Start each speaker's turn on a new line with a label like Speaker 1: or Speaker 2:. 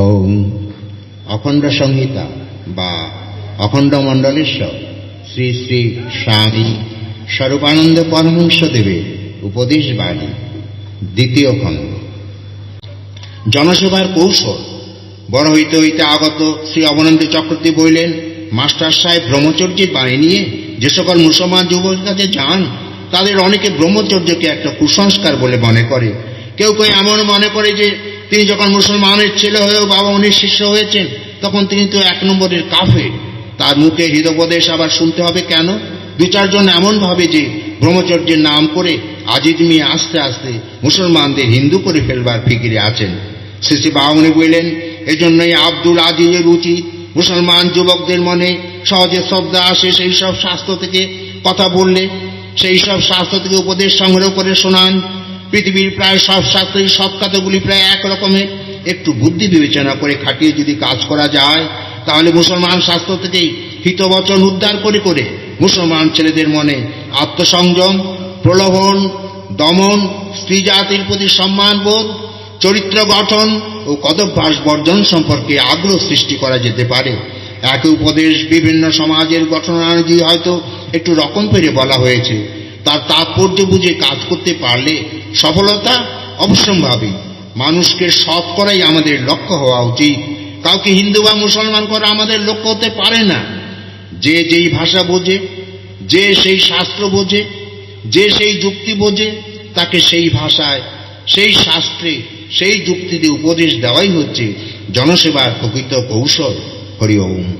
Speaker 1: ওম। অখণ্ড সংহিতা বা অখণ্ড মণ্ডলেশ্বর। শ্রী শ্রী স্বামী স্বরূপানন্দ পরমহংস দেবের উপদেশ বাণী। দ্বিতীয় খণ্ড। জনসেবার কৌশল। বড় হইতে হইতে আগত শ্রী অবনন্দ চক্রবর্তী বললেন, মাস্টার সাহেব ব্রহ্মচর্যের বাণী নিয়ে যে সকল মুসলমান যুবকের কাছে যান, তাদের অনেকে ব্রহ্মচর্যকে একটা কুসংস্কার বলে মনে করে। কেউ কেউ এমন মনে করে যে তিনি যখন মুসলমানের ছেলে হয়েও বাবা উনির শিষ্য হয়েছেন, তখন তিনি তো এক নম্বরের কাফে তার মুখে হৃদোপদেশ আবার শুনতে হবে কেন? দু চারজন এমন ভাবে যে ব্রহ্মচর্যের নাম করে আজিজ মিয়া আস্তে আস্তে মুসলমানদের হিন্দু করে ফেলবার ফিকিরে আছেন। শ্রী বামনি বললেন, এজন্যই আব্দুল আজিজের উচিত মুসলমান যুবকদের মনে সহজে শ্রদ্ধা আসে সেই সব শাস্ত্র থেকে কথা বললে। সেই সব শাস্ত্র থেকে উপদেশ সংগ্রহ করে শোনান। পৃথিবীর প্রায় সব শাস্ত্রের সব কথাগুলি প্রায় এক রকমের একটু বুদ্ধি বিবেচনা করে খাটিয়ে যদি কাজ করা যায়, তাহলে মুসলমান শাস্ত্র থেকেই হিতবচন উদ্ধার করে করে মুসলমান ছেলেদের মনে আত্মসংযম, প্রলোভন, দমন স্ত্রী জাতির প্রতি সম্মানবোধ, চরিত্র গঠন ও কদভ্যাস বর্জন সম্পর্কে আগ্রহ সৃষ্টি করা যেতে পারে। একই উপদেশ বিভিন্ন সমাজের গঠনানুযায়ী হয়তো একটু রকম ফেরে বলা হয়েছে। তার তাৎপর্য বুঝে কাজ করতে পারলে সফলতা অবশ্যম্ভাবী। মানুষকে সৎ করাই আমাদের লক্ষ্য হওয়া উচিত। কাউকে হিন্দু বা মুসলমান করা আমাদের লক্ষ্য হতে পারে না। যে যেই ভাষা বোঝে, যে সেই শাস্ত্র বোঝে, যে সেই যুক্তি বোঝে, তাকে সেই ভাষায়, সেই শাস্ত্রে, সেই যুক্তিতে উপদেশ দেওয়াই হচ্ছে জনসেবার প্রকৃত কৌশল। হরি ওম।